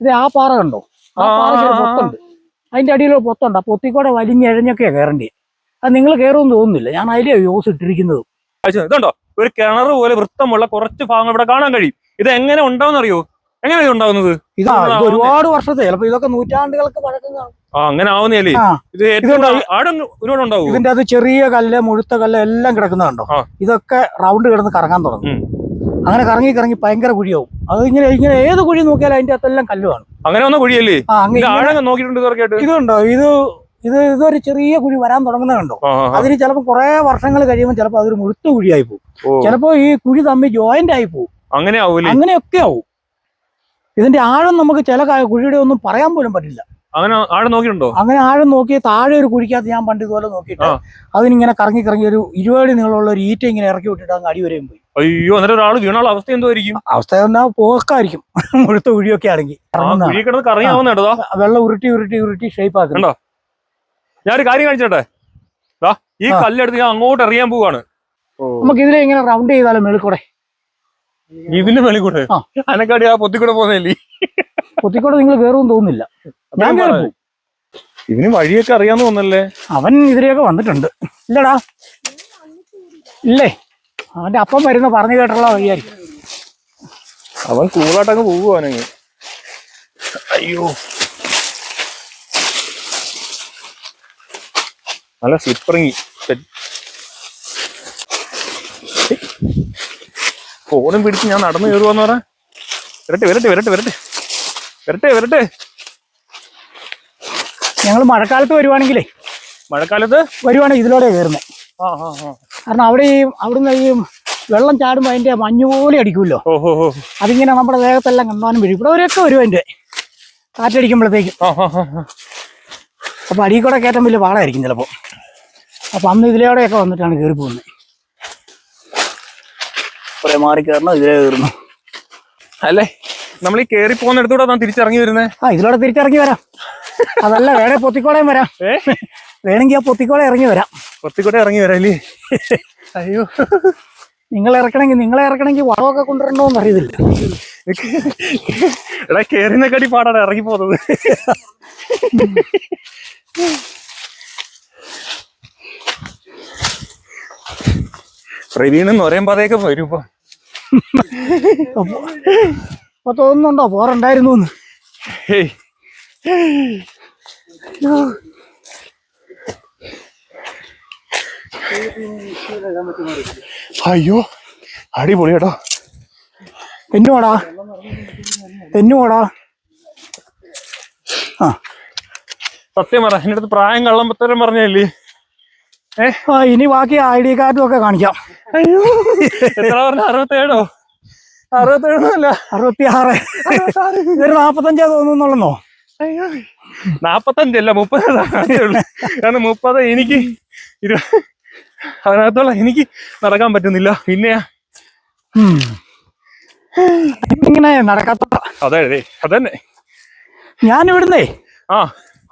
ഇത് ആ പാറ കണ്ടോ? ആ പാറ പാറയ്ക്ക്. പൊത്തുണ്ട്. അതിന്റെ അടിയിൽ പൊത്തുണ്ട്. ആ പൊത്തിക്കൂടെ വലിഞ്ഞെഴഞ്ഞൊക്കെയാ കയറേണ്ടി അത് നിങ്ങൾ കയറുമെന്ന് തോന്നുന്നില്ല. ഞാൻ അതിലെ യൂസ് ഇട്ടിരിക്കുന്നത്. ഇതുണ്ടോ? ഒരു കിണർ പോലെ വൃത്തമുള്ള കുറച്ച് ഭാഗങ്ങൾ ഇവിടെ കാണാൻ കഴിയും. ഇത് എങ്ങനെ ഉണ്ടാവുന്ന അറിയോ എങ്ങനെ ഇത് ഉണ്ടാവുന്നത്? ഇതാ ഒരുപാട് വർഷത്തെ ചിലപ്പോ ഇതൊക്കെ നൂറ്റാണ്ടുകൾക്ക് പഴക്കം കാണും. ആ അങ്ങനെ ആവുന്നല്ലേ ഇത്? ഒരുപാട് ഉണ്ടാവും ഇതിന്റെ അത് ചെറിയ കല്ല് മുഴുത്ത കല്ല് എല്ലാം കിടക്കുന്നതുണ്ടോ ഇതൊക്കെ റൗണ്ട് കിടന്ന് കറങ്ങാൻ തുടങ്ങും. അങ്ങനെ കറങ്ങി കറങ്ങി ഭയങ്കര കുഴിയാവും. അത് ഇങ്ങനെ ഇങ്ങനെ ഏത് കുഴി നോക്കിയാലും അതിന്റെ അകത്തെല്ലാം കല്ലുമാണ് അങ്ങനെ വന്ന കുഴിയല്ലേ? നോക്കിയിട്ടുണ്ട് ഇതുണ്ടോ? ഇത് ഇത് ഇതൊരു ചെറിയ കുഴി വരാൻ തുടങ്ങുന്നത് കണ്ടോ. അതിന് ചിലപ്പോ കുറെ വർഷങ്ങൾ കഴിയുമ്പോൾ ചിലപ്പോ അതൊരു മുഴുത്ത കുഴിയായി പോകും ചിലപ്പോ ചിലപ്പോൾ ഈ കുഴി തമ്മിൽ ജോയിന്റ് ആയി പോകും അങ്ങനെ ആവൂലേ? അങ്ങനെയൊക്കെ ആവും. ഇതിന്റെ ആഴം നമുക്ക് ചില കുഴിയുടെ ഒന്നും പറയാൻ പോലും പറ്റില്ല. അങ്ങനെ ആഴം നോക്കിയിട്ടുണ്ടോ? അങ്ങനെ ആഴം നോക്കി താഴെ ഒരു കുഴിക്കകത്ത് ഞാൻ പണ്ട് ഇതുപോലെ നോക്കിയിട്ട് അതിനിങ്ങനെ കറങ്ങി കറങ്ങി ഒരു ഇരുപത് നീളമുള്ള ഒരു ഈറ്റ ഇങ്ങനെ ഇറക്കി വിട്ടിട്ട് അങ്ങ് അടി വരെയും പോയി. അയ്യോ അന്നേരം ഒരാൾ വീണാൾ അവസ്ഥ എന്തോ ആയിരിക്കും? അവസ്ഥ എന്നാ പോക്കായിരിക്കും. മുഴുത്ത കുഴിയൊക്കെ ആണെങ്കിൽ. കുഴി കിടന്ന് കേട്ടോ വെള്ളം ഉരുട്ടി ഉരുട്ടി ഉരുട്ടി ഷേപ്പ് ആക്കുന്നുണ്ടോ ഞാനൊരു കാര്യം കാണിച്ചോട്ടെ? ദാ ഈ. കല്ലെടുത്ത് ഞാൻ അങ്ങോട്ട് എറിയാൻ പോവാണ്. നമുക്ക് ഇതിലെ ഇങ്ങനെ റൗണ്ട് ചെയ്താലും മെളിക്കൂടെ? ഇതിന്റെ മെളിക്കൂടെ. അനക്കാടി ആ പൊത്തിക്കൂടെ പോകുന്നല്ലേ പൊത്തിക്കൂടെ നിങ്ങൾ കയറുമെന്ന് തോന്നുന്നില്ല. ഞാൻ ഇതിന് വഴിയൊക്കെ അറിയാന്ന് തോന്നല്ലേ അവൻ ഇതിലെയൊക്കെ വന്നിട്ടുണ്ട്. ഇല്ലടാ. ഇല്ലേ? അവന്റെ അപ്പം വരുന്ന പറഞ്ഞു കേട്ടുള്ള വഴിയായിരിക്കും. അവൻ കൂളായിട്ടങ്ങ് പോകുവാനങ്ങ് അയ്യോ. നല്ല സ്ലിപ്പറിങ്ങി ഫോണും പിടിച്ച് ഞാൻ നടന്നു കയറുവാന്ന് പറ വരട്ടെ വരട്ടെ വരട്ടെ വരട്ടെ. വരട്ടെ വരട്ടെ. ഞങ്ങൾ മഴക്കാലത്ത് വരുവാണെങ്കിലേ മഴക്കാലത്ത്? വരുവാണെങ്കിൽ ഇതിലൂടെ കയറുന്നത് ആ ആ ആ. കാരണം അവിടെ ഈ അവിടുന്ന് ഈ വെള്ളം ചാടുമ്പോൾ അതിന്റെ മഞ്ഞ് പോലെ അടിക്കുമല്ലോ. അതിങ്ങനെ നമ്മുടെ ദേഹത്തെല്ലാം കണ്ടാനും വരും ഇവിടെ ഒരൊക്കെ വരും അതിന്റെ. കാറ്റടിക്കുമ്പോഴത്തേക്കും. അപ്പൊ അടിയിൽ കൂടെ കയറ്റം വലിയ പാടായിരിക്കും ചിലപ്പോ. അപ്പൊ അന്ന് ഇതിലൂടെയൊക്കെ വന്നിട്ടാണ് കയറി പോകുന്നത്. കുറെ മാറി കയറണം ഇതിലേ കയറുന്നു. അല്ലേ? നമ്മൾ ഈ കയറി പോകുന്നിടത്തൂടെ തിരിച്ചിറങ്ങി വരുന്നത് ആ ഇതിലൂടെ തിരിച്ചിറങ്ങി വരാം. അതല്ല വേണേ പൊത്തിക്കോളയും വരാം. വേണമെങ്കിൽ ആ പൊത്തിക്കോളെ ഇറങ്ങി വരാം. കൊത്തിക്കൂടെ ഇറങ്ങി വരാല്ലേ അയ്യോ. നിങ്ങൾ ഇറക്കണമെങ്കിൽ നിങ്ങളെ ഇറക്കണമെങ്കിൽ വളമൊക്കെ കൊണ്ടുവരണമെന്ന് അറിയത്തില്ല. എടാ കേറിനെക്കാട്ടി പാടാണ് ഇറങ്ങി പോകുന്നത് പ്രവീൺ എന്ന് പറയാൻ പാതയൊക്കെ വരും ഇപ്പൊ. അപ്പൊ തോന്നുന്നുണ്ടോ പോറുണ്ടായിരുന്നു ഏയ് ഹേയ്. അയ്യോ അടിപൊളി കേട്ടോ. തെന്നുവാടാ തെന്നുവാടാ ആ. സത്യം പറ എന്റെ അടുത്ത് പ്രായം കള്ളമ്പത്തരം പറഞ്ഞല്ലേ ആ ഇനി ബാക്കി ഐ ഡി കാർഡും ഒക്കെ കാണിക്കാം. അയ്യോ എത്ര പറഞ്ഞ? അറുപത്തേഴോ? അറുപത്തേഴൊന്നുമല്ല അറുപത്തി ആറ് ഇതൊരു നാപ്പത്തഞ്ചാ തോന്നുന്നുള്ളോ അയ്യോ നാപ്പത്തഞ്ചല്ല മുപ്പത് കാരണം മുപ്പത് എനിക്ക് ഇരു അതിനകത്തുള്ള എനിക്ക് നടക്കാൻ പറ്റുന്നില്ല. പിന്നെയാ ഇങ്ങനെ നടക്കാത്ത അതെ അതെ അതന്നെ. ഞാൻ ഇവിടുന്നേ ആ.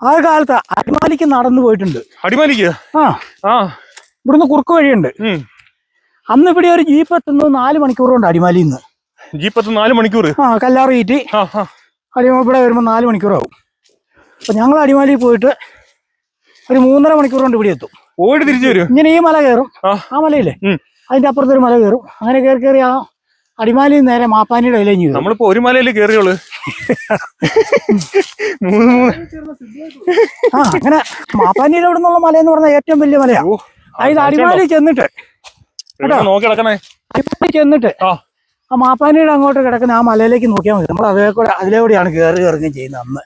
ആ കാലത്ത് അടിമാലിക്ക് നടന്നു പോയിട്ടുണ്ട്. അടിമാലിക്ക്? ആ. ആ. ഇവിടുന്ന് കുറുക്ക് വഴിയുണ്ട്. അന്ന് ഇവിടെ ഒരു ജീപ്പ് എത്തുന്നത് നാല് മണിക്കൂർ കൊണ്ട് അടിമാലിയിൽ നിന്ന് എത്തുന്ന നാല് മണിക്കൂർ ആ കല്ലാറ് കയറ്റി. അടിമാലി ഇവിടെ വരുമ്പോൾ നാല് മണിക്കൂറാവും. അപ്പൊ ഞങ്ങൾ അടിമാലിയിൽ പോയിട്ട് ഒരു മൂന്നര മണിക്കൂർ കൊണ്ട് ഇവിടെ എത്തും. ഓടി തിരിച്ചു വരും ഇങ്ങനെ ഈ മല കയറും. ആ. മലയില്ലേ. അതിന്റെ അപ്പുറത്തൊരു മല കയറും. അങ്ങനെ കയറി കയറി ആ അടിമാലി നേരെ മാപ്പാനിയുടെ ഇലഞ്ഞു കയറും. നമ്മളിപ്പോ ഒരു മലയിൽ കയറിയോൾ മൂന്ന് മൂന്ന്. ആ അങ്ങനെ മാപ്പാനിയുടെ അവിടെ നിന്നുള്ള മല എന്ന് പറഞ്ഞാൽ ഏറ്റവും വലിയ മലയാ. ഓ, അതായത് അടിമാലി ചെന്നിട്ട് ഇവിടെ നോക്കി കിടക്കണേ അടിമാലി ചെന്നിട്ട് ആ. മാപ്പാനിയുടെ അങ്ങോട്ട് കിടക്കുന്ന ആ മലയിലേക്ക് നോക്കിയാൽ മതി. നമ്മൾ അതേ കൂടെ അതിലെ കൂടെയാണ് കയറി ഇറങ്ങുകയും ചെയ്യുന്നത് അന്ന്.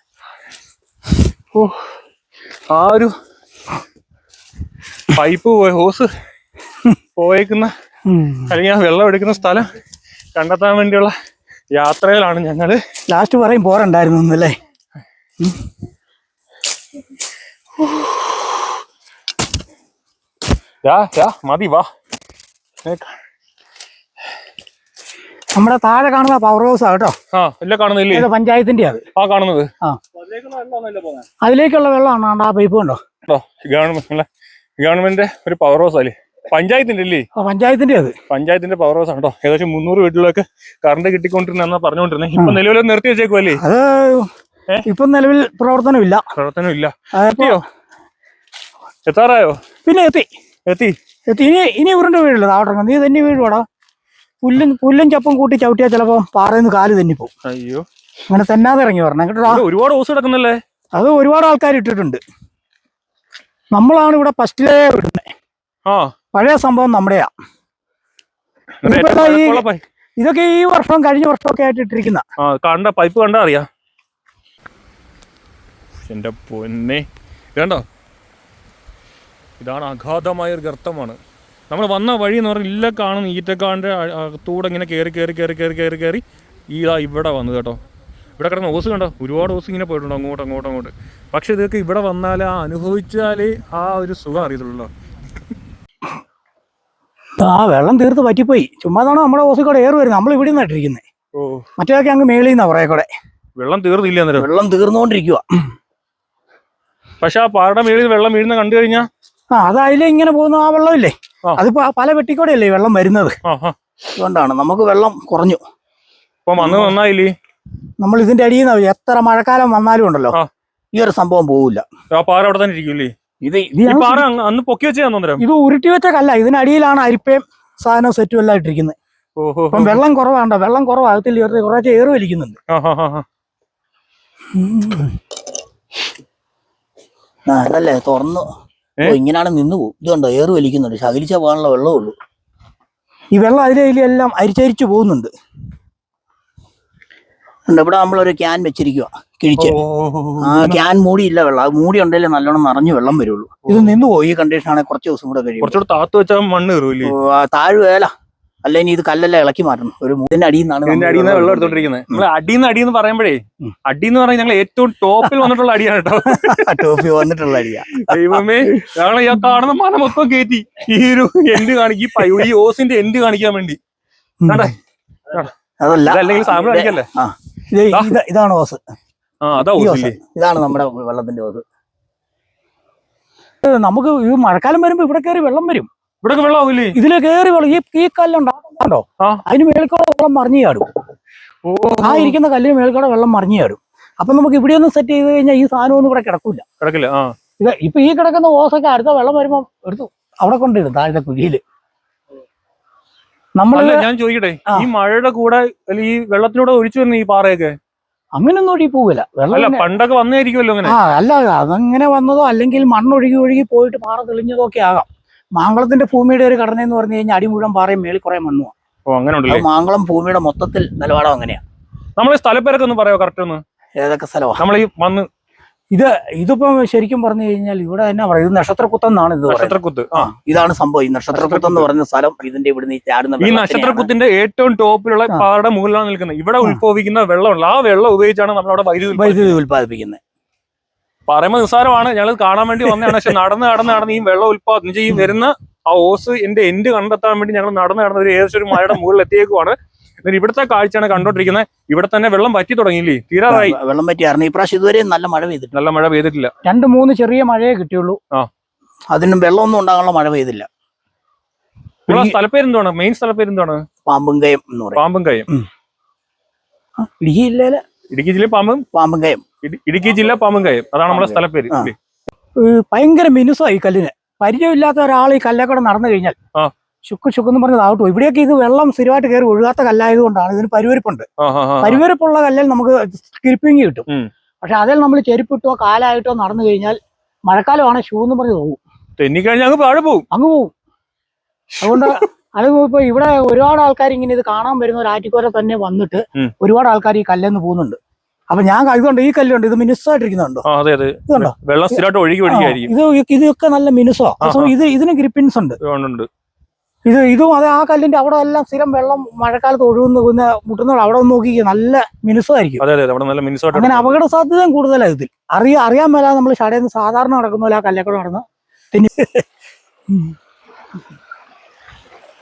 ഓ ആ ഒരു പൈപ്പ് പോയ ഹോസ് പോയേക്കുന്ന അല്ലെങ്കിൽ ആ വെള്ളം എടുക്കുന്ന സ്ഥലം കണ്ടെത്താൻ വേണ്ടിയുള്ള യാത്രയിലാണ് ഞങ്ങൾ. ലാസ്റ്റ് പറയും പോരണ്ടായിരുന്നു അല്ലേ മതി വാ. നമ്മുടെ താഴെ കാണുന്ന പവർ ഹൗസ് കേട്ടോ? ആ കാണുന്നില്ലേ? പഞ്ചായത്തിന്റെ അത്. ആ കാണുന്നത്. അതിലേക്കുള്ള വെള്ളമാണ് ആ പൈപ്പ് കണ്ടോ? ഗവൺമെന്റ് ഗവൺമെന്റ് ഒരു പവർ ഹൗസ് അല്ലേ പഞ്ചായത്തിന്റെ അല്ലേ പഞ്ചായത്തിന്റെ അത്. പഞ്ചായത്തിന്റെ പവർ ഹൗസ് ആണോ ഏകദേശം മുന്നൂറ് വീട്ടിലൊക്കെ കറണ്ട് കിട്ടിക്കൊണ്ടിരുന്ന പറഞ്ഞുകൊണ്ടിരുന്നത് ഇപ്പൊ നിലവിൽ നിർത്തി വെച്ചേക്കുവല്ലേ അത് ഇപ്പൊ നിലവിൽ പ്രവർത്തനമില്ല. പ്രവർത്തനമില്ല. എത്തിയോ? എത്താറായോ? പിന്നെ എത്തി. എത്തി? എത്തി. ഇനി ഇനി ഉരുണ്ട വീടില്ല താവട്ടെ നീ തന്നെ വീട് വീഴുവാടാ. പുല്ലും പുല്ലും ചപ്പും കൂട്ടി ചവിട്ടിയാൽ ചിലപ്പോ പാറയിന്ന് കാൽ തന്നെ പോകും അയ്യോ. അങ്ങനെ തന്നാതെ ഇറങ്ങി വരണം. കേട്ടോ. ഒരുപാട് ഹോസ് കിടക്കുന്നല്ലേ? അത് ഒരുപാട് ആൾക്കാർ ഇട്ടിട്ടുണ്ട്. നമ്മളാണ് ഇവിടെ ഫസ്റ്റിലേ വിടുന്നത് ആ. പഴയ സംഭവം നമ്മുടെയാ. ഈ- ഇതൊക്കെ ഈ വർഷം കഴിഞ്ഞ വർഷമൊക്കെ ആയിട്ട് ഇട്ടിരിക്കുന്ന കണ്ട പൈപ്പ് കണ്ട അറിയാ എന്റെ പൊന്നെ. വേണ്ടോ? ഇതാണ് അഗാധമായ ഒരു ഗർത്തമാണ്. നമ്മൾ വന്ന വഴി എന്ന് പറഞ്ഞാൽ ഇല്ല കാണുന്ന ഈറ്റക്കാടിന്റെ അകത്തൂടെ ഇങ്ങനെ കയറി കയറി കയറി കയറി കയറി കയറി ഈ ഇവിടെ വന്നു കേട്ടോ. ഇവിടെ കിടന്ന ഓസ് കണ്ടോ? ഒരുപാട് ഓസ് ഇങ്ങനെ പോയിട്ടുണ്ട് അങ്ങോട്ട് അങ്ങോട്ട് അങ്ങോട്ട്. പക്ഷെ ഇതൊക്കെ ഇവിടെ വന്നാൽ ആ അനുഭവിച്ചാലേ ആ ഒരു സുഖം അറിയത്തുള്ളൂ ആ വെള്ളം തീർത്ത് പറ്റിപ്പോയി. ചുമ്മാതാണോ നമ്മുടെ ഓസ് കൂടെ ഏറ് വരുന്നത്? നമ്മൾ ഇവിടെ നിന്നിട്ടിരിക്കുന്നത് മറ്റേതൊക്കെ അങ്ങ് മേളിൽ നിന്നാ കുറേ കൂടെ. വെള്ളം തീർന്നില്ല അന്നേരം. വെള്ളം തീർന്നുകൊണ്ടിരിക്കുക പക്ഷെ ആ പാറയുടെ മേളിൽ വെള്ളം വീഴുന്ന കണ്ടു കഴിഞ്ഞാൽ ആ അത് അതിലെ ഇങ്ങനെ പോകുന്ന ആ വെള്ളമില്ലേ. അതിപ്പോ പല വെട്ടിക്കൂടെയല്ലേ അല്ലേ വെള്ളം വരുന്നത്? അതുകൊണ്ടാണ്. നമുക്ക് വെള്ളം കുറഞ്ഞു. അപ്പൊ വന്ന് നന്നായില്ലേ? നമ്മൾ ഇതിന്റെ അടിയിൽ നിന്ന് എത്ര മഴക്കാലം വന്നാലും ഉണ്ടല്ലോ ഈ ഒരു സംഭവം പോവില്ല. ആ പാറ അവിടെ തന്നെ ഇരിക്കും അല്ലേ? ഇത് പാറ അന്ന് പൊക്കി വെച്ചാൽ ഇത് ഉരുട്ടി വെച്ച കല്ല ഇതിനടിയിലാണ് അരിപ്പയും സാധനവും സെറ്റും എല്ലാം ഇട്ടിരിക്കുന്നത്. ഓഹോ. ഇപ്പം വെള്ളം കുറവാണ്ടോ വെള്ളം കുറവാകത്തില്ല കുറച്ച് ഏറ് വലിക്കുന്നുണ്ട്. അതല്ലേ തുറന്നു. ഇങ്ങനെയാണ് നിന്ന് പോകും. ഇതുണ്ടോ ഏറ് വലിക്കുന്നുണ്ട്. ശകലിച്ച പോകാനുള്ള വെള്ളമേ ഉള്ളൂ. ഈ വെള്ളം അതിലെ ഇതിലെല്ലാം അരിച്ചരിച്ചു പോകുന്നുണ്ട്. ഉണ്ട്, ഇവിടെ നമ്മളൊരു ക്യാൻ വെച്ചിരിക്കുക കിഴിച്ച്. ആ ക്യാൻ മൂടിയില്ല വെള്ളം. അത് മൂടി ഉണ്ടെങ്കിൽ നല്ലോണം നിറഞ്ഞു വെള്ളം വരുള്ളൂ. ഇത് നിന്ന് പോയി ഈ കണ്ടീഷൻ ആണെങ്കിൽ കുറച്ച് ദിവസം കൂടെ കഴിയും താത്ത് വെച്ചാൽ മണ്ണ് കയറൂല്ലേ? താഴുവേല അല്ല ഇനി ഇത് കല്ലല്ല ഇളക്കി മാറ്റണം. ഒരു മൂന്നിന്റെ അടിയിൽ നിന്നാണ് അടിയിൽ നിന്ന് വെള്ളം എടുത്തോണ്ടിരിക്കുന്നത് നമ്മൾ അടി എന്ന് പറയുമ്പോഴേ അടി എന്ന് പറഞ്ഞാൽ ഞങ്ങൾ ഏറ്റവും ടോപ്പിൽ വന്നിട്ടുള്ള അടിയാണ് കേട്ടോ. ടോപ്പിൽ വന്നിട്ടുള്ള അടിയാ. ദൈവമേ ഞങ്ങൾ ഈ കാണുന്ന മന മൊത്തം കയറ്റി ഈ ഒരു എൻഡ് കാണിക്കും ഈ ഓസിന്റെ എൻഡ് കാണിക്കാൻ വേണ്ടി? അതല്ല. അല്ലെങ്കിൽ സാമ്പിൾ അടിക്കല്ലേ? ഇതാണ് ഓസ്. ഇതാണ് നമ്മുടെ വെള്ളത്തിന്റെ ഓസ്. നമുക്ക് ഈ മഴക്കാലം വരുമ്പോ ഇവിടെ കയറി വെള്ളം വരും. ഇവിടെ വെള്ളം ഇതിലെ കയറി വെള്ളം ഈ ഈ കല്ലുണ്ടോ. അതിന് മേളിക്കൂടെ വെള്ളം മറിഞ്ഞു ചാടും. ആ ഇരിക്കുന്ന കല്ലിന് മേളിക്കൂടെ വെള്ളം മറിഞ്ഞു ചാടും. അപ്പൊ നമുക്ക് ഇവിടെ ഒന്ന് സെറ്റ് ചെയ്ത് കഴിഞ്ഞാൽ ഈ സാധനം ഒന്നും ഇവിടെ കിടക്കൂല. കിടക്കില്ല ഇത് ഇപ്പൊ ഈ കിടക്കുന്ന ഓസൊക്കെ അടുത്ത വെള്ളം വരുമ്പോ എടുത്തു അവിടെ കൊണ്ടിടും താഴത്തെ കുഴിയിൽ. നമ്മൾ അല്ല ഞാൻ ചോദിക്കട്ടെ ഈ മഴയുടെ കൂടെ ഈ വെള്ളത്തിലൂടെ ഒഴിച്ചു വരുന്ന ഈ പാറയൊക്കെ? അങ്ങനൊന്നും ഒഴുകി പോവില്ല. വെള്ളം അല്ല പണ്ടൊക്കെ വന്നായിരിക്കുമല്ലോ അങ്ങനെ. ആ അല്ല അതങ്ങനെ വന്നതോ അല്ലെങ്കിൽ മണ്ണൊഴുകി ഒഴുകി പോയിട്ട് പാറ തെളിഞ്ഞതോ ഒക്കെ ആകാം. മാങ്കളത്തിന്റെ ഭൂമിയുടെ ഒരു ഘടന എന്ന് പറഞ്ഞു കഴിഞ്ഞാൽ അടി മുഴുവൻ പാറയും മേളിൽ കുറെ മണ്ണുമാണ് ഓ അങ്ങനെ മാങ്കുളം ഭൂമിയുടെ മൊത്തത്തിൽ നിലപാടം അങ്ങനെയാ. നമ്മളെ സ്ഥലപ്പേരൊക്കെ ഒന്ന് പറയാമോ കറക്റ്റ് ഒന്ന്? ഏതൊക്കെ സ്ഥലമാണ് നമ്മൾ ഈ വന്ന് ഇത് ഇതിപ്പോ ശരിക്കും പറഞ്ഞു കഴിഞ്ഞാൽ ഇവിടെ തന്നെ പറയും ഇത് നക്ഷത്രക്കുത്തെന്നാണ് ഇത് പറയുന്നത്. നക്ഷത്രക്കുത്ത്. ആ ഇതാണ് സംഭവം. ഈ നക്ഷത്രക്കുത്ത് എന്ന് പറയുന്ന സ്ഥലം ഇതിന്റെ ഇവിടുന്ന് ഈ ചാടുന്ന ഈ നക്ഷത്രക്കുത്തിന്റെ ഏറ്റവും ടോപ്പിലുള്ള. പാറയുടെ മുകളിലാണ് നിൽക്കുന്നത്. ഇവിടെ. ഉത്ഭവിക്കുന്ന വെള്ളമുള്ള ആ വെള്ളം ഉപയോഗിച്ചാണ് നമ്മളവിടെ വൈദ്യുതി ഉൽപ്പാദിപ്പിക്കുന്നത്. വൈദ്യുതി ഉത്പാദിപ്പിക്കുന്നത് പറയുമ്പോൾ നിസ്സാരമാണ്. ഞങ്ങൾ കാണാൻ വേണ്ടി വന്നതാണ്. പക്ഷെ നടന്ന് നടന്ന് നടന്ന് ഈ വെള്ളം ഉത്പാദനം ഈ വരുന്ന ആ ഓസ് എന്റെ എൻഡ് കണ്ടെത്താൻ വേണ്ടി ഞങ്ങൾ നടന്ന് നടന്ന് ഒരു ഏകദേശം ഒരു മഴയുടെ മുകളിൽ എത്തിയേക്കുവാണ്. എന്നിട്ട് ഇവിടുത്തെ കാഴ്ചയാണ് കണ്ടോണ്ടിരിക്കുന്നത്. ഇവിടെ തന്നെ വെള്ളം പറ്റി തുടങ്ങിയില്ലേ? തീരാറായി. വെള്ളം പറ്റിയായിരുന്നു ഈ പ്രാവശ്യം ഇതുവരെ നല്ല മഴ പെയ്തിട്ടില്ല. നല്ല മഴ പെയ്തിട്ടില്ല. രണ്ട് മൂന്ന് ചെറിയ മഴയെ കിട്ടിയുള്ളൂ. ആ. അതിനും വെള്ളമൊന്നും ഉണ്ടാകാനുള്ള മഴ പെയ്തില്ല. നമ്മളെ സ്ഥലപ്പേര് എന്താണ് മെയിൻ സ്ഥലപ്പേര് എന്താണ് പാമ്പുങ്കയം എന്ന് പറയും. പാമ്പും കയം. ആ, ഇടുക്കി ജില്ലയിലെ ഇടുക്കി ജില്ല പാമ്പും? പാമ്പുങ്കയം ഇടുക്കി ജില്ല പാമ്പുംകയം അതാണ് നമ്മുടെ സ്ഥലപ്പേര്. ഭയങ്കര മിനുസമായി കല്ലിന്. പരിചയമില്ലാത്ത ഒരാൾ ഈ കല്ലേക്കൂടെ നടന്നു കഴിഞ്ഞാൽ ആ. ശുക്ക് ശുക്ക് എന്ന് പറഞ്ഞത് ആവട്ടോ. ഇവിടെയൊക്കെ ഇത് വെള്ളം സ്ഥിരമായിട്ട് കയറി ഒഴുകാത്ത കല്ലായത് കൊണ്ടാണ് ഇതിന് പരുവരിപ്പുണ്ട്. പരുവരിപ്പുള്ള കല്ലിൽ നമുക്ക് സ്കിപ്പിങ് കിട്ടും. പക്ഷെ അതിൽ നമ്മൾ ചെരുപ്പിട്ടോ കാലായിട്ടോ നടന്നു കഴിഞ്ഞാൽ മഴക്കാലമാണ് ഷൂ എന്ന് പറഞ്ഞ് പോകും. തെന്നിക്കഴിഞ്ഞാൽ അങ്ങ് പാഴ് പോകും അങ്ങ് പോകും അതുകൊണ്ട് അത് ഇപ്പൊ ഇവിടെ ഒരുപാട് ആൾക്കാർ ഇങ്ങനെ ഇത് കാണാൻ വരുന്ന ഒരു ആറ്റിക്കോര തന്നെ വന്നിട്ട് ഒരുപാട് ആൾക്കാർ ഈ കല്ലെന്ന് പോകുന്നുണ്ട്. അപ്പൊ ഞാൻ ഇതുണ്ട് ഈ കല്ലുണ്ട്. ഇത് മിനുസായിട്ടിരിക്കുന്നുണ്ടോ ഇതുണ്ടോ? വെള്ളം സ്ഥിരമായിട്ട് ഒഴുകി ഇത് ഇതൊക്കെ നല്ല മിനുസോ. ഇത് ഇതിന് ഗ്രിപ്പിൻസ് ഉണ്ട്. ഇത് ഇതും അത് ആ കല്ലിന്റെ അവിടെ എല്ലാം സ്ഥിരം വെള്ളം മഴക്കാലത്ത് ഒഴുകുന്ന പിന്നെ മുട്ടുന്ന അവിടെ ഒന്ന് നോക്കി നല്ല മിനുസമായിരിക്കും. അതെ അതെ അവിടെ നല്ല മിനിസോട്ട് അങ്ങനെ അപകട സാധ്യതയും കൂടുതലാണ് ഇതിൽ. അറിയാ അറിയാൻ മേല നമ്മൾ ഷടയിൽ നിന്ന് സാധാരണ നടക്കുന്ന പോലെ ആ കല്ലൊക്കെ നടന്ന് പിന്നെ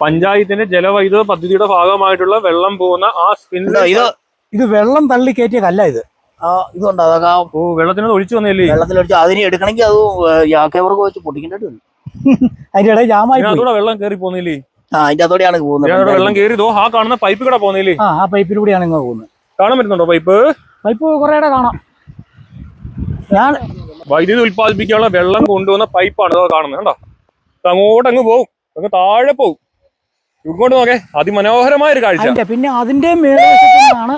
പഞ്ചായത്തിന്റെ ജലവൈദ്യുത പദ്ധതിയുടെ ഭാഗമായിട്ടുള്ള വെള്ളം പോകുന്ന ആ സ്പിൻ ഇത് ഇത് വെള്ളം തള്ളി കയറ്റിയ കല്ല ഇത്. ആ ഇതുണ്ട് അതൊക്കെ വെള്ളത്തിനത് ഒഴിച്ചു വന്നല്ലേ വെള്ളത്തിലൊഴിച്ച് അതിനെ എടുക്കണമെങ്കിൽ അത് യാക്കേവർക്ക് വെച്ച് പൊട്ടിക്കേണ്ടി വരും അതിന്റെ ജാമായി അതിനകത്തൂടെ വെള്ളം കയറി പോന്നില്ലേ? ആ അതിന്റെ അതോടെയാണ് പോകുന്നത്. വെള്ളം കയറി ഇതോ ആ കാണുന്ന പൈപ്പ് കൂടെ പോന്നില്ലേ? ആ ആ പൈപ്പിലൂടെയാണ് ഇങ്ങനെ പോകുന്നത്. കാണാൻ പറ്റുന്നുണ്ടോ പൈപ്പ് പൈപ്പ് കുറേയുടെ കാണാം. ഞാൻ വൈദ്യുതി ഉൽപ്പാദിപ്പിക്കാനുള്ള വെള്ളം കൊണ്ടുവന്ന പൈപ്പാണ് ഇതോ കാണുന്നത് കണ്ടോ? അങ്ങോട്ട് അങ്ങ് പോകും അങ്ങ് താഴെ പോകും ഇങ്ങോട്ട് നോക്കേ അതിമനോഹരമായ ഒരു കാഴ്ച. പിന്നെ അതിന്റെ മേൽവശത്താണ്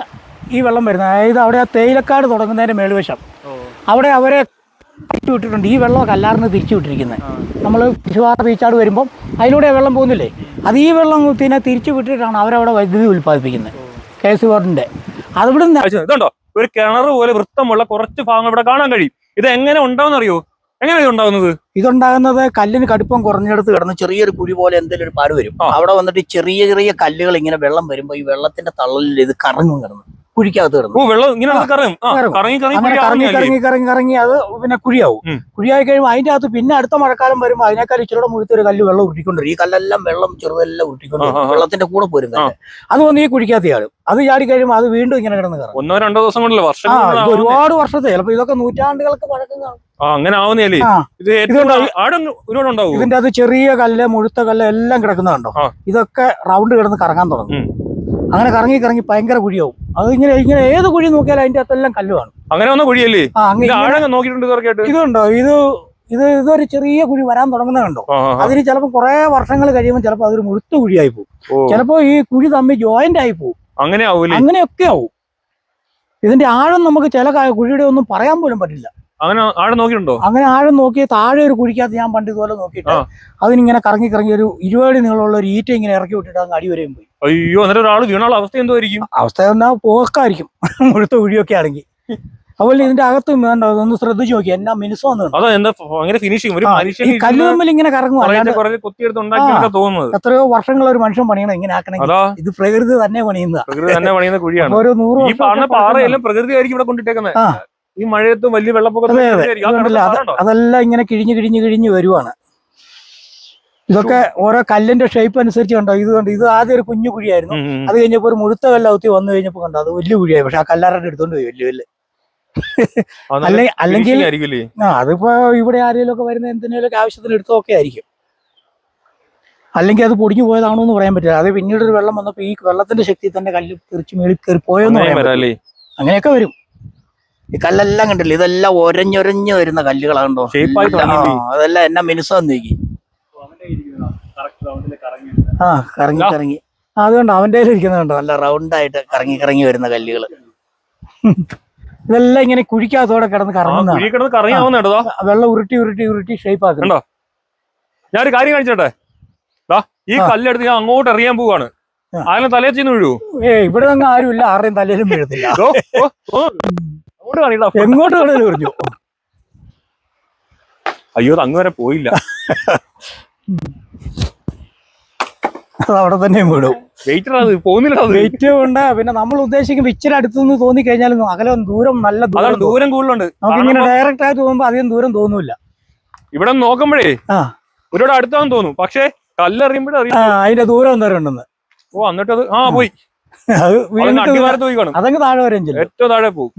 ഈ വെള്ളം വരുന്നത്. അതായത് അവിടെ ആ തേയിലക്കാട് തുടങ്ങുന്നതിന്റെ മേൽവശം. അവിടെ അവരെ തിരിച്ചു വിട്ടിട്ടുണ്ട് ഈ വെള്ളം കല്ലാറിന് തിരിച്ചു വിട്ടിരിക്കുന്നത് നമ്മൾ ശിവാറ ബീച്ചാട് വരുമ്പം അതിലൂടെ വെള്ളം പോകുന്നില്ലേ? അത് ഈ വെള്ളം പിന്നെ തിരിച്ചു വിട്ടിട്ടാണ് അവരവിടെ വൈദ്യുതി ഉൽപ്പാദിപ്പിക്കുന്നത് കെ എസ് ബോർഡിന്റെ അതിവിടെ ഇതുണ്ടോ? ഒരു കിണർ പോലെ വൃത്തമുള്ള കുറച്ച് ഭാഗങ്ങൾ ഇവിടെ കാണാൻ കഴിയും. ഇത് എങ്ങനെ ഉണ്ടാവും അറിയോ എങ്ങനെ ഇത് ഉണ്ടാവുന്നത് ഇതുണ്ടാകുന്നത് കല്ലിന് കടുപ്പം കുറഞ്ഞെടുത്ത് കിടന്ന് ചെറിയൊരു കുഴി പോലെ എന്തെങ്കിലും ഒരു പാട് വരും. അവിടെ വന്നിട്ട് ചെറിയ ചെറിയ കല്ലുകൾ ഇങ്ങനെ വെള്ളം വരുമ്പോൾ ഈ വെള്ളത്തിന്റെ തള്ളലിൽ ഇത് കറങ്ങും കിടന്ന്. കുഴിക്കകത്ത് കിടന്നു. വെള്ളം ഇങ്ങനെ കറങ്ങും. കറങ്ങി. കറങ്ങി അങ്ങനെ കറങ്ങി കറങ്ങി കറങ്ങി കറങ്ങി അത് പിന്നെ കുഴിയാവും. കുഴിയായി കഴിയുമ്പോൾ അതിന്റെ അകത്ത് പിന്നെ അടുത്ത മഴക്കാലം വരുമ്പോൾ അതിനേക്കാൾ ഇച്ചിരി മുഴുത്തൊരു കല്ല് വെള്ളം ഉരുട്ടിക്കൊണ്ടിരും ഈ കല്ലെല്ലാം വെള്ളം ചെറുതെല്ലാം ഉരുട്ടിക്കൊണ്ട്. വെള്ളത്തിന്റെ കൂടെ പോരും അത് വന്ന് ഈ കുഴിക്കകത്ത് ചാടും. അത് ചാടി കഴിയുമ്പോൾ അത് വീണ്ടും ഇങ്ങനെ കിടന്ന് കറങ്ങും. ഒന്നോ രണ്ടോ ദിവസം കൊണ്ടല്ലേ? വർഷം? ഒരുപാട് വർഷത്തെ ചിലപ്പോ ഇതൊക്കെ നൂറ്റാണ്ടുകൾക്ക് പഴക്കം കാണും. ആ അങ്ങനെ ഇത് ഇതിന്റെ അത് ചെറിയ കല്ല് മുഴുത്ത കല്ല് എല്ലാം കിടക്കുന്നതുണ്ടോ ഇതൊക്കെ റൗണ്ട് കിടന്ന് കറങ്ങാൻ തുടങ്ങും. അങ്ങനെ കറങ്ങി കറങ്ങി ഭയങ്കര കുഴിയാവും. അത് ഇങ്ങനെ ഇങ്ങനെ ഏത് കുഴി നോക്കിയാലും അതിന്റെ അകത്തെല്ലാം കല്ല് കാണും. അങ്ങനെ വന്ന കുഴിയല്ലേ? ആഴങ്ങ് നോക്കിയിട്ടുണ്ട് ഇതുണ്ടോ? ഇത് ഇത് ഇതൊരു ചെറിയ കുഴി വരാൻ തുടങ്ങുന്നത് കണ്ടോ. അതിന് ചിലപ്പോ കുറെ വർഷങ്ങൾ കഴിയുമ്പോൾ ചിലപ്പോ അതൊരു മുഴുത്ത കുഴിയായി പോകും ചിലപ്പോ ചിലപ്പോൾ ഈ കുഴി തമ്മിൽ ജോയിന്റ് ആയി പോകും അങ്ങനെ ആവൂലേ അങ്ങനെയൊക്കെ ആവും. ഇതിന്റെ ആഴം നമുക്ക് ചില കുഴിയുടെ ഒന്നും പറയാൻ പോലും പറ്റില്ല. അങ്ങനെ ആഴം നോക്കിയിട്ടുണ്ടോ? അങ്ങനെ ആഴം നോക്കി താഴെ ഒരു കുഴിക്കകത്ത് ഞാൻ പണ്ട് ഇതുപോലെ നോക്കിയിട്ട്. അതിനിങ്ങനെ കറങ്ങി കറങ്ങി ഒരു ഇരുപത് നീളമുള്ള ഒരു ഈറ്റ ഇങ്ങനെ ഇറക്കി വിട്ടിട്ട് അങ്ങ് അടി വരെയും പോയി. അയ്യോ എന്നിട്ട് ഒരാൾ വീണാൾ അവസ്ഥ എന്തോ ആയിരിക്കും അവസ്ഥ എന്നാ പോക്കായിരിക്കും. മുഴുത്ത കുഴിയൊക്കെ ആണെങ്കിൽ. അതുപോലെ ഇതിന്റെ അകത്ത് ഒന്ന് ശ്രദ്ധിച്ചു നോക്കി എന്നാ മിനുസം കല്ല് തമ്മിൽ ഇങ്ങനെ കറങ്ങും. എത്രയോ വർഷങ്ങൾ ഒരു മനുഷ്യൻ പണിയണം ഇങ്ങനെ ആക്കണമെങ്കിൽ. ഇത് പ്രകൃതി തന്നെ പണിയുന്നത്. പ്രകൃതി തന്നെ പണിയുന്ന കുഴിയാണ്. ഓരോ നൂറ് പ്രകൃതി ആയിരിക്കും ഇവിടെ കൊണ്ടിട്ടേക്കുന്നത്. ഈ മഴയത്തും വലിയ വെള്ളപ്പൊക്കം? അതെല്ലാം ഇങ്ങനെ കിഴിഞ്ഞ് കിഴിഞ്ഞ് കിഴിഞ്ഞ് വരുവാണ്. ഇതൊക്കെ ഓരോ കല്ലിന്റെ ഷേപ്പ് അനുസരിച്ച് കണ്ടോ? ഇത് കണ്ടോ? ഇത് ആദ്യം ഒരു കുഞ്ഞു കുഴിയായിരുന്നു. അത് കഴിഞ്ഞപ്പോൾ ഒരു മുഴുത്ത കല്ലൗത്തി വന്നു കഴിഞ്ഞപ്പോൾ കണ്ടോ? അത് വലിയ കുഴിയായി. പക്ഷെ ആ കല്ലാരുടെ എടുത്തോണ്ട് പോയി വലിയ വലിയ അല്ലെങ്കിൽ അല്ലെങ്കിൽ ആ അതിപ്പോ ഇവിടെ ആരെങ്കിലും ഒക്കെ വരുന്ന എന്തിനേലും ആവശ്യത്തിന് എടുത്തൊക്കെ ആയിരിക്കും. അല്ലെങ്കിൽ അത് പൊടിഞ്ഞു പോയതാണോ എന്ന് പറയാൻ പറ്റില്ല. അത് പിന്നീട് ഒരു വെള്ളം വന്നപ്പോൾ ഈ വെള്ളത്തിന്റെ ശക്തി തന്നെ കല്ല് തെറിച്ച് മേളിൽ കയറി പോയെന്ന് പറയാൻ. അങ്ങനെയൊക്കെ വരും. ഈ കല്ലെല്ലാം കണ്ടില്ല? ഇതെല്ലാം ഒരഞ്ഞൊരഞ്ഞ് വരുന്ന കല്ലുകളാണ്ടോ? അതെല്ലാം എന്നാ മിനുസം നീക്കി. ആ കറങ്ങി. കറങ്ങി. അതുകൊണ്ട് അവന്റെ ഇരിക്കുന്നുണ്ടോ നല്ല റൗണ്ടായിട്ട് കറങ്ങി കറങ്ങി വരുന്ന കല്ലുകൾ ഇതെല്ലാം ഇങ്ങനെ കുഴിക്കകത്തോടെ കിടന്ന് കറങ്ങുന്ന വെള്ളം ഉരുട്ടി ഉരുട്ടി ഉരുട്ടി ഷേപ്പ് ആക്കുന്നുണ്ടോ ഞാനൊരു കാര്യം കാണിച്ചോട്ടെ? ഈ. കല്ലെടുത്ത് ഞാൻ അങ്ങോട്ട് അറിയാൻ പോവാണ്. അതിനെ ആരും തലയിൽ ചെന്ന് വീഴൂ ഏ ഇവിടെ ആരും ഇല്ല ആരുടെയും തലയിലും വീഴത്തില്ല. എങ്ങോട്ട് വേണേലും എറിഞ്ഞു അയ്യോ അത് അങ്ങ് വരെ പോയില്ല. അത് അവിടെ തന്നെ വീടും. വെയിറ്റർ അത് പോകുന്നില്ല അത്. വെയിറ്റ് ഉണ്ട് പിന്നെ നമ്മൾ ഉദ്ദേശിക്കുമ്പോൾ ഇച്ചിരി അടുത്തുനിന്ന് തോന്നി കഴിഞ്ഞാലും അകലെ ദൂരം നല്ല ദൂരം ദൂരം കൂടുതലുണ്ട്. നമുക്ക് ഇങ്ങനെ ഡയറക്റ്റ് ആയിട്ട് പോകുമ്പോൾ അധികം ദൂരം തോന്നൂല ഇവിടെ നോക്കുമ്പോഴേ ആ. ഒരുപാട് അടുത്താന്ന് തോന്നും. പക്ഷേ കല്ലെറിയുമ്പോഴേ അതിന്റെ ദൂരം എന്തോരം ഉണ്ടെന്ന്. ഓ എന്നിട്ട് അത് ആ പോയി. അത് അതങ്ങ് താഴെ വരെ ഏറ്റവും താഴെ പോകും.